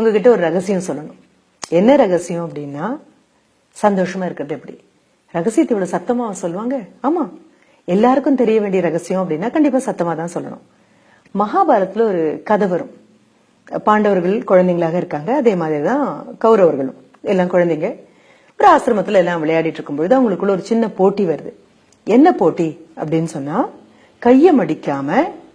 உங்ககிட்ட ஒரு ரகசியம் சொல்லணும். என்ன ரகசியம் அப்படின்னா சந்தோஷமா இருக்கிறது எப்படி? ரகசியத்தை இவ்வளவு சத்தமா சொல்லுவாங்க? ஆமா. எல்லாருக்கும் தெரிய வேண்டிய ரகசியம் அப்படின்னா கண்டிப்பா சத்தமா தான் சொல்லணும். மகாபாரதத்துல ஒரு கதை வரும். பாண்டவர்கள் குழந்தைங்களாக இருக்காங்க. அதே மாதிரி தான் கௌரவர்களும். எல்லாம் குழந்தைங்க. ஒரு ஆசிரமத்துல எல்லாம் விளையாடிட்டு இருக்கும்பொழுது அவங்களுக்குள்ள ஒரு சின்ன போட்டி வருது. என்ன போட்டி அப்படின்னு சொன்னா கையை மடிக்காம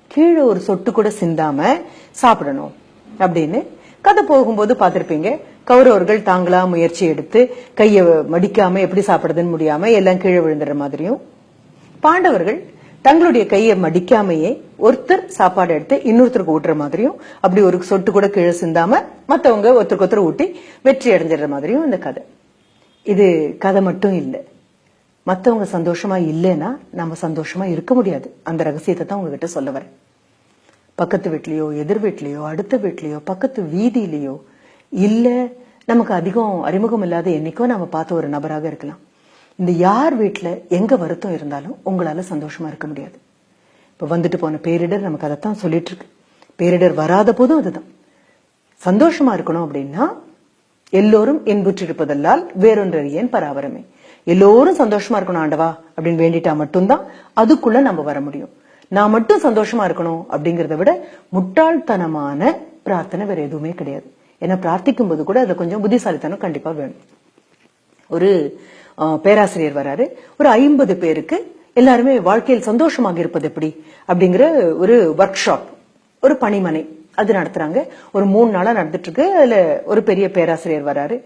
கீழே ஒரு சொட்டு கூட சிந்தாம சாப்பிடணும் அப்படின்னு. கதை போகும்போது பார்த்திருப்பீங்க. கௌரவர்கள் தாங்களா முயற்சி எடுத்து கைய மடிக்காம எப்படி சாப்பிடுறதுன்னு முடியாம எல்லாம் கீழே விழுந்துற மாதிரியும். பாண்டவர்கள் தங்களுடைய கையை மடிக்காமையே ஒருத்தர் சாப்பாடு எடுத்து இன்னொருத்தருக்கு ஊட்டுற மாதிரியும் அப்படி ஒரு சொட்டு கூட கீழே சிந்தாம மத்தவங்க ஒருத்தருக்கு ஒருத்தர் ஊட்டி வெற்றி அடைஞ்சிடுற மாதிரியும் இந்த கதை. இது கதை மட்டும் இல்லை. மத்தவங்க சந்தோஷமா இல்லைன்னா நம்ம சந்தோஷமா இருக்க முடியாது. அந்த ரகசியத்தை தான் உங்ககிட்ட சொல்ல வரேன். பக்கத்து வீட்லேயோ எதிர் வீட்லேயோ அடுத்த வீட்லேயோ பக்கத்து வீதியிலேயோ இல்ல நமக்கு அதிகம் அறிமுகம் இல்லாத என்னைக்கோ நம்ம பார்த்த ஒரு நபராக இருக்கலாம். இந்த யார் வீட்டில் எங்க வருத்தம் இருந்தாலும் உங்களால சந்தோஷமா இருக்க முடியாது. இப்ப வந்துட்டு போன பேரிடர் நமக்கு அதைத்தான் சொல்லிட்டு இருக்கு பேரிடர் வராத போதும் அதுதான். சந்தோஷமா இருக்கணும் அப்படின்னா எல்லோரும் இன்புற்றிருப்பதல்லால் வேறொன்றறியேன் பராபரமே. எல்லோரும் சந்தோஷமா இருக்கணும் ஆண்டவா அப்படின்னு வேண்டிட்டா மட்டும்தான் அதுக்குள்ள நம்ம வர முடியும். நான் மட்டும் சந்தோஷமா இருக்கணும் அப்படிங்கறத விட முட்டாள்தனமான பிரார்த்தனை வேற எதுவுமே கிடையாது. ஏன்னா பிரார்த்திக்கும் போது கூட அதுல கொஞ்சம் புத்திசாலித்தனம் கண்டிப்பா வேணும். ஒரு பேராசிரியர் வராரு. ஒரு ஐம்பது பேருக்கு எல்லாருமே வாழ்க்கையில் சந்தோஷமாக இருப்பது எப்படி? அப்படிங்கிற ஒரு ஒர்க் ஷாப் ஒரு பணிமனை. அது நடத்துறாங்க. ஒரு மூணு நாளா நடந்துட்டு இருக்கு அதுல ஒரு பெரிய பேராசிரியர் வராரு.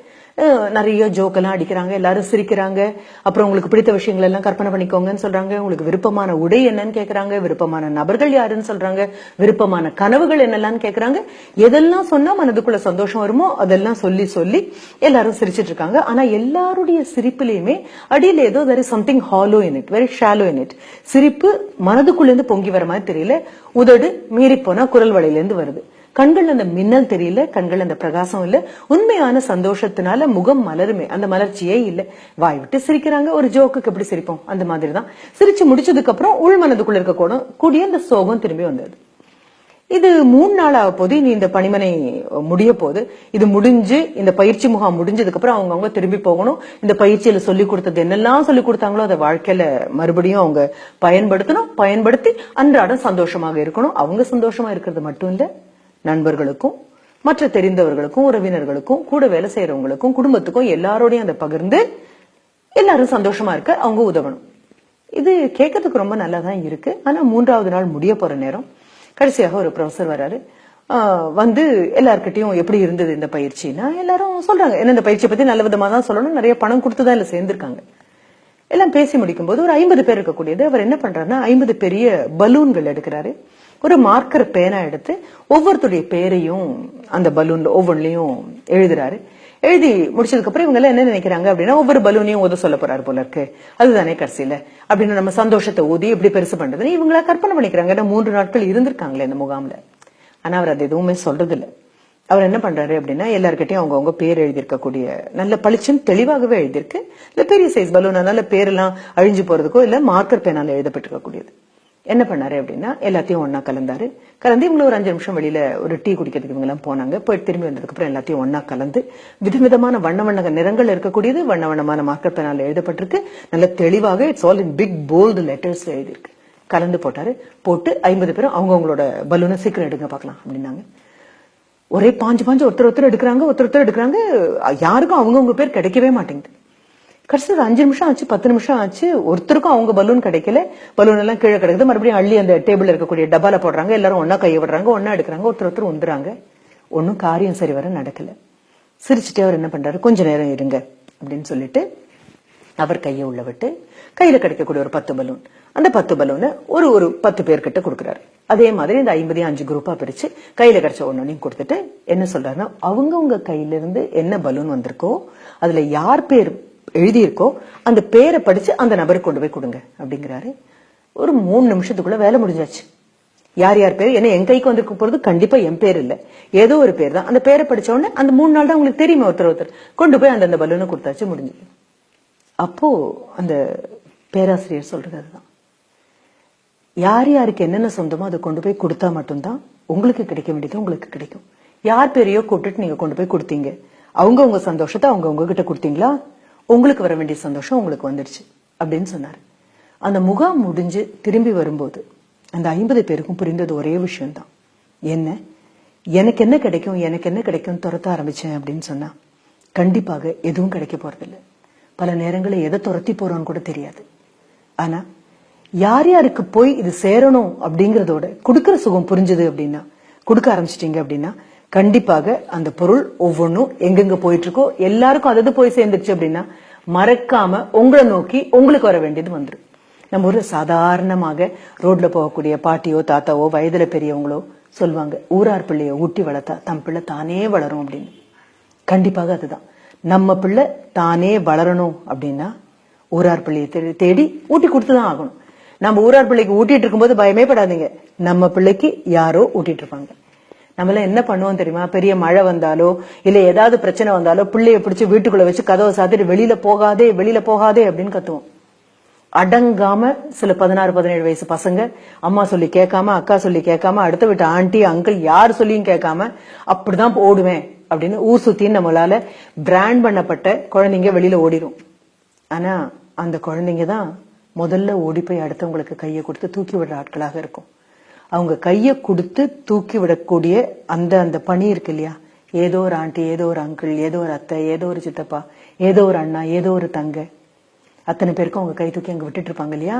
நிறைய ஜோக்கெல்லாம் அடிக்கிறாங்க. எல்லாரும் சிரிக்கிறாங்க. அப்புறம் உங்களுக்கு பிடித்த விஷயங்கள் எல்லாம் கற்பனை பண்ணிக்கோங்கன்னு சொல்றாங்க. உங்களுக்கு விருப்பமான உடை என்னன்னு கேக்குறாங்க. விருப்பமான நபர்கள் யாருன்னு சொல்றாங்க. விருப்பமான கனவுகள் என்னெல்லாம் கேக்குறாங்க. எதெல்லாம் சொன்னா மனதுக்குள்ள சந்தோஷம் வருமோ அதெல்லாம் சொல்லி சொல்லி எல்லாரும் சிரிச்சிட்டு இருக்காங்க. ஆனா எல்லாருடைய சிரிப்புலயுமே அடியில ஏதோ very something hollow in it very shallow in it சிரிப்பு மனதுக்குள்ள இருந்து பொங்கி வர மாதிரி தெரியல. உதடு மீறி போனா குரல் வழியில இருந்து வருது. கண்கள் அந்த மின்னல் தெரியல கண்கள் அந்த பிரகாசம் இல்ல. உண்மையான சந்தோஷத்தினால முகம் மலருமே. அந்த மலர்ச்சியே இல்ல. வாய் விட்டு சிரிக்கிறாங்க. ஒரு ஜோக்குக்கு எப்படி சிரிப்போம்? அந்த மாதிரி தான் சிரிச்சு முடிச்சதுக்கு அப்புறம் உள் மனதுக்குள்ள இருக்க கூட கூடிய அந்த சோகம் திரும்பி வந்தது. இது மூணு நாள் ஆக போது. இனி இந்த பணிமனை முடிய போகுது இது முடிஞ்சு இந்த பயிற்சி முகாம் முடிஞ்சதுக்கு அப்புறம் அவங்க அவங்க திரும்பி போகணும். இந்த பயிற்சியில சொல்லி கொடுத்தது என்னெல்லாம் சொல்லி கொடுத்தாங்களோ அதை வாழ்க்கையில மறுபடியும் அவங்க பயன்படுத்தணும் பயன்படுத்தி அன்றாடம் சந்தோஷமாக இருக்கணும். அவங்க சந்தோஷமா இருக்கிறது மட்டும் இல்ல நண்பர்களுக்கும் மற்ற தெரிந்தவர்களுக்கும் உறவினர்களுக்கும் கூட வேலை செய்யறவங்களுக்கும் குடும்பத்துக்கும் எல்லாரோடையும் அதை பகிர்ந்து எல்லாரும் சந்தோஷமா இருக்க அவங்க உதவணும். இது கேட்கறதுக்கு ரொம்ப நல்லா தான் இருக்கு. ஆனா மூன்றாவது நாள் முடிய போற நேரம் கடைசியாக ஒரு ப்ரொஃபசர் வராரு. வந்து எல்லார்கிட்டயும் எப்படி இருந்தது இந்த பயிற்சின்னா எல்லாரும் சொல்றாங்க என்ன இந்த பயிற்சியை பத்தி நல்ல விதமா தான் சொல்லணும் நிறைய பணம் கொடுத்து தான் இதுல சேர்ந்திருக்காங்க. எல்லாம் பேசி முடிக்கும் போது ஒரு ஐம்பது பேர் இருக்கக்கூடியது அவர் என்ன பண்றாருன்னா ஐம்பது பெரிய பலூன்கள் எடுக்கிறாரு. ஒரு மார்க்கர் பேனா எடுத்து ஒவ்வொருத்தருடைய பேரையும் அந்த பலூன்ல ஒவ்வொன்றிலையும் எழுதுறாரு. எழுதி முடிச்சதுக்கு அப்புறம் இவங்க எல்லாம் என்ன நினைக்கிறாங்க அப்படின்னா ஒவ்வொரு பலூனையும் ஓத சொல்ல போறாரு போல இருக்கு. அதுதானே கடைசியில. அப்படின்னு நம்ம சந்தோஷத்தை ஊதி எப்படி பெருசு பண்றதுன்னு இவங்களா கற்பனை பண்ணிக்கிறாங்க. ஏன்னா மூன்று நாட்கள் இருந்திருக்காங்களே இந்த முகாம்ல. ஆனா அவர் அது எதுவுமே சொல்றது இல்ல அவர் என்ன பண்றாரு அப்படின்னா எல்லாருக்கிட்டையும் அவங்கவுங்க பேர் எழுதியிருக்கக்கூடிய நல்ல பளிச்சுன்னு தெளிவாகவே எழுதியிருக்கு. இல்ல பெரிய சைஸ் பலூன் அதனால பேரெல்லாம் அழிஞ்சு போறதுக்கோ இல்ல மார்க்கர் பேனால எழுதப்பட்டிருக்கக்கூடியது. என்ன பண்ணாரு அப்படின்னா எல்லாத்தையும் ஒன்னா கலந்தாரு. கலந்து இவங்க ஒரு அஞ்சு நிமிஷம் வெளியில ஒரு டீ குடிக்கிறதுக்கு இவங்க எல்லாம் போனாங்க. போய் திரும்பி வந்ததுக்கு அப்புறம் எல்லாத்தையும் ஒன்னா கலந்து விதவிதமான வண்ண வண்ண நிறங்கள் இருக்கக்கூடியது வண்ண வண்ணமான மார்க்கர் பேனால எழுதப்பட்டிருக்கு. நல்ல தெளிவாக it's all in big bold letters எழுதியிருக்கு. கலந்து போட்டாரு. போட்டு ஐம்பது பேரும் அவங்கவுங்களோட பலூனை சீக்கிரம் எடுங்க பார்க்கலாம் அப்படின்னாங்க. ஒரே பாஞ்சு பாஞ்சு ஒருத்தர் ஒருத்தர் எடுக்கிறாங்க ஒருத்தர் ஒருத்தர் எடுக்கிறாங்க. யாருக்கும் அவங்கவுங்க பேர் கிடைக்கவே மாட்டேங்குது. கடைசியில் ஒரு அஞ்சு நிமிஷம் ஆச்சு பத்து நிமிஷம் ஆச்சு. ஒருத்தருக்கும் அவங்க பலூன் கிடைக்கல. பலூன் எல்லாம் கீழே கிடைக்குது. மறுபடியும் அள்ளி அந்த டேபிள் இருக்கக்கூடிய டப்பால போடுறாங்க. எல்லாரும் ஒன்னா கையை விடுறாங்க ஒன்னா எடுக்கிறாங்க. ஒருத்தர் ஒருத்தர் உந்துறாங்க. ஒன்றும் காரியம் சரி வர நடக்கல. சிரிச்சுட்டே அவர் என்ன பண்றாரு? கொஞ்ச நேரம் இருங்க அப்படின்னு சொல்லிட்டு அவர் கையை உள்ள விட்டு கையில கிடைக்கக்கூடிய ஒரு பத்து பலூன் அந்த பத்து பலூனை ஒரு ஒரு பத்து பேர்கிட்ட கொடுக்குறாரு. அதே மாதிரி இந்த ஐம்பதையும் அஞ்சு குரூப்பா பிரிச்சு கையில கிடைச்ச ஒன்னொன்னையும் கொடுத்துட்டு என்ன சொல்றாருன்னா அவங்கவுங்க கையில இருந்து என்ன பலூன் வந்திருக்கோ அதுல யார் பேர் எழுதியிருக்கோ அந்த பேரை படிச்சு அந்த நபருக்கு கொண்டு போய் கொடுங்க அப்படிங்கிறாரு. ஒரு மூணு நிமிஷத்துக்குள்ள வேலை முடிஞ்சாச்சு. யார் யார் பேர்? ஏன்னா என் கைக்கு வந்திருக்க போறது கண்டிப்பா என் பேர் இல்ல. ஏதோ ஒரு பேர் தான். அந்த பேரை படிச்ச உடனே அந்த மூணு நாள் தான் உங்களுக்கு தெரியுமா ஒருத்தர் ஒருத்தர். கொண்டு போய் அந்தந்த பலூனை கொடுத்தாச்சு முடிஞ்சு அப்போ அந்த பேராசிரியர் சொல்றது அதுதான். யார் யாருக்கு என்னென்ன சொந்தமோ அதை கொண்டு போய் கொடுத்தா மட்டும்தான் உங்களுக்கு கிடைக்க வேண்டியது உங்களுக்கு கிடைக்கும். யார் பேரையோ கூப்பிட்டுட்டு நீங்க கொண்டு போய் கொடுத்தீங்க. அவங்க உங்க சந்தோஷத்தை அவங்க உங்ககிட்ட கொடுத்தீங்களா? உங்களுக்கு வர வேண்டிய சந்தோஷம் உங்களுக்கு வந்துடுச்சு அப்படின்னு சொன்னார். அந்த முகாம் முடிஞ்சு திரும்பி வரும்போது அந்த ஐம்பது பேருக்கும் புரிந்தது ஒரே விஷயம்தான். என்ன? எனக்கு என்ன கிடைக்கும் எனக்கு என்ன கிடைக்கும் துரத்த ஆரம்பிச்சேன் அப்படின்னு சொன்னா கண்டிப்பாக எதுவும் கிடைக்க போறதில்லை. பல நேரங்களில் எதை துரத்தி போறோம்னு கூட தெரியாது. ஆனா யார் யாருக்கு போய் இது சேரணும் அப்படிங்கறதோட கொடுக்கற சுகம் புரிஞ்சுது அப்படின்னா கொடுக்க ஆரம்பிச்சிட்டீங்க அப்படின்னா கண்டிப்பாக அந்த பொருள் ஒவ்வொன்றும் எங்கெங்க போயிட்டு இருக்கோ எல்லாருக்கும் அதது போய் சேர்ந்துருச்சு அப்படின்னா மறக்காம உங்களை நோக்கி உங்களுக்கு வர வேண்டியது வந்துடும் நம்ம ஒரு சாதாரணமாக ரோட்ல போகக்கூடிய பாட்டியோ தாத்தாவோ வயதுல பெரியவங்களோ சொல்லுவாங்க ஊரார் பிள்ளைய ஊட்டி வளர்த்தா தம் பிள்ளை தானே வளரும் அப்படின்னு. கண்டிப்பாக அதுதான். நம்ம பிள்ளை தானே வளரணும் அப்படின்னா ஊரார் பிள்ளையை தேடி தேடி ஊட்டி கொடுத்து தான் ஆகணும். நம்ம ஊரார் பிள்ளைக்கு ஊட்டிட்டு இருக்கும்போது பயமே படாதீங்க. நம்ம பிள்ளைக்கு யாரோ ஊட்டிட்டு இருப்பாங்க. நம்மளாம் என்ன பண்ணுவோம் தெரியுமா? பெரிய மழை வந்தாலோ இல்ல ஏதாவது பிரச்சனை வந்தாலோ பிள்ளைய பிடிச்சு வீட்டுக்குள்ள வச்சு கதவை சாத்திட்டு வெளியில போகாதே வெளியில போகாதே அப்படின்னு கத்துவோம். அடங்காம சில பதினாறு பதினேழு வயசு பசங்க அம்மா சொல்லி கேட்காம அக்கா சொல்லி கேட்காம அடுத்த வீட்டு ஆண்டி அங்கிள் யார் சொல்லியும் கேட்காம அப்படிதான் ஓடுவேன் அப்படின்னு ஊர் சுத்தின்னு நம்மளால பிராண்ட் பண்ணப்பட்ட குழந்தைங்க வெளியில ஓடிடும் ஆனா அந்த குழந்தைங்க தான் முதல்ல ஓடி போய் அடுத்தவங்களுக்கு கையை கொடுத்து தூக்கி விடுற ஆட்களாக இருக்கும். அவங்க கையை கொடுத்து தூக்கி விடக்கூடிய அந்த அந்த பணி இருக்கு இல்லையா? ஏதோ ஒரு ஆண்டி ஏதோ ஒரு அங்கிள் ஏதோ ஒரு அத்தை ஏதோ ஒரு சித்தப்பா ஏதோ ஒரு அண்ணா ஏதோ ஒரு தங்க. அத்தனை பேருக்கும் அவங்க கை தூக்கி அங்கே விட்டுட்டு இருப்பாங்க இல்லையா?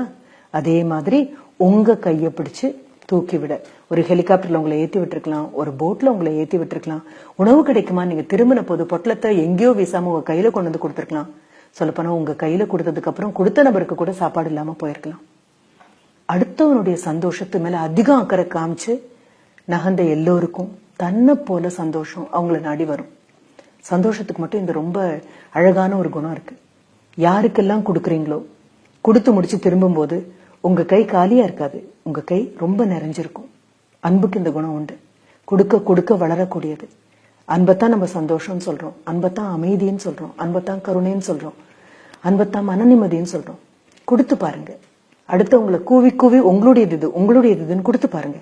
அதே மாதிரி உங்க கையை பிடிச்சு தூக்கி விட. ஒரு ஹெலிகாப்டர்ல உங்களை ஏத்தி விட்டுருக்கலாம் ஒரு போட்ல உங்களை ஏத்தி விட்டுருக்கலாம். உணவு கிடைக்குமா? நீங்க திரும்பின போது பொட்டலத்தை எங்கேயோ வீசாம உங்க கையில கொண்டு வந்து கொடுத்துருக்கலாம். சொல்லப்போனா உங்க கையில கொடுத்ததுக்கு அப்புறம் கொடுத்த நபருக்கு கூட சாப்பாடு இல்லாம போயிருக்கலாம். அடுத்தவனுடைய சந்தோஷத்து மேல அதிகம் அக்கறை காமிச்சு நகர்ந்த எல்லோருக்கும் தன்னை போல சந்தோஷம் அவங்கள நாடி வரும். சந்தோஷத்துக்கு மட்டும் இந்த ரொம்ப அழகான ஒரு குணம் இருக்கு. யாருக்கெல்லாம் கொடுக்குறீங்களோ கொடுத்து முடிச்சு திரும்பும்போது உங்க கை காலியா இருக்காது. உங்க கை ரொம்ப நிறைஞ்சிருக்கும். அன்புக்கு இந்த குணம் உண்டு. கொடுக்க கொடுக்க வளரக்கூடியது. அன்பைத்தான் நம்ம சந்தோஷம்னு சொல்றோம். அன்பைத்தான் அமைதின்னு சொல்றோம். அன்பத்தான் கருணைன்னு சொல்றோம். அன்பத்தான் மன நிம்மதின்னு சொல்றோம். கொடுத்து பாருங்க. அடுத்தவங்களை கூவி கூவி உங்களுடையது இது உங்களுடையது இதுன்னு கொடுத்து பாருங்க.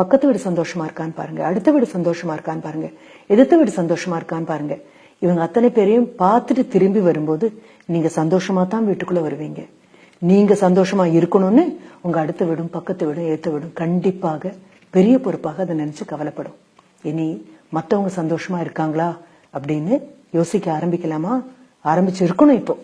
பக்கத்து வீடு சந்தோஷமா இருக்கான்னு பாருங்க. அடுத்த வீடு சந்தோஷமா இருக்கான்னு பாருங்க. எதிர்த்த வீடு சந்தோஷமா இருக்கான்னு பாருங்க. இவங்க அத்தனை பேரையும் பார்த்துட்டு திரும்பி வரும்போது நீங்க சந்தோஷமா தான் வீட்டுக்குள்ள வருவீங்க. நீங்க சந்தோஷமா இருக்கணும்னு உங்க அடுத்த வீடும் பக்கத்து வீடும் ஏத்த வீடும் கண்டிப்பாக பெரிய பொறுப்பாக அதை நினைச்சு கவலைப்படும். இனி மத்தவங்க சந்தோஷமா இருக்காங்களா அப்படின்னு யோசிக்க ஆரம்பிக்கலாமா? ஆரம்பிச்சு இருக்கணும் இப்போ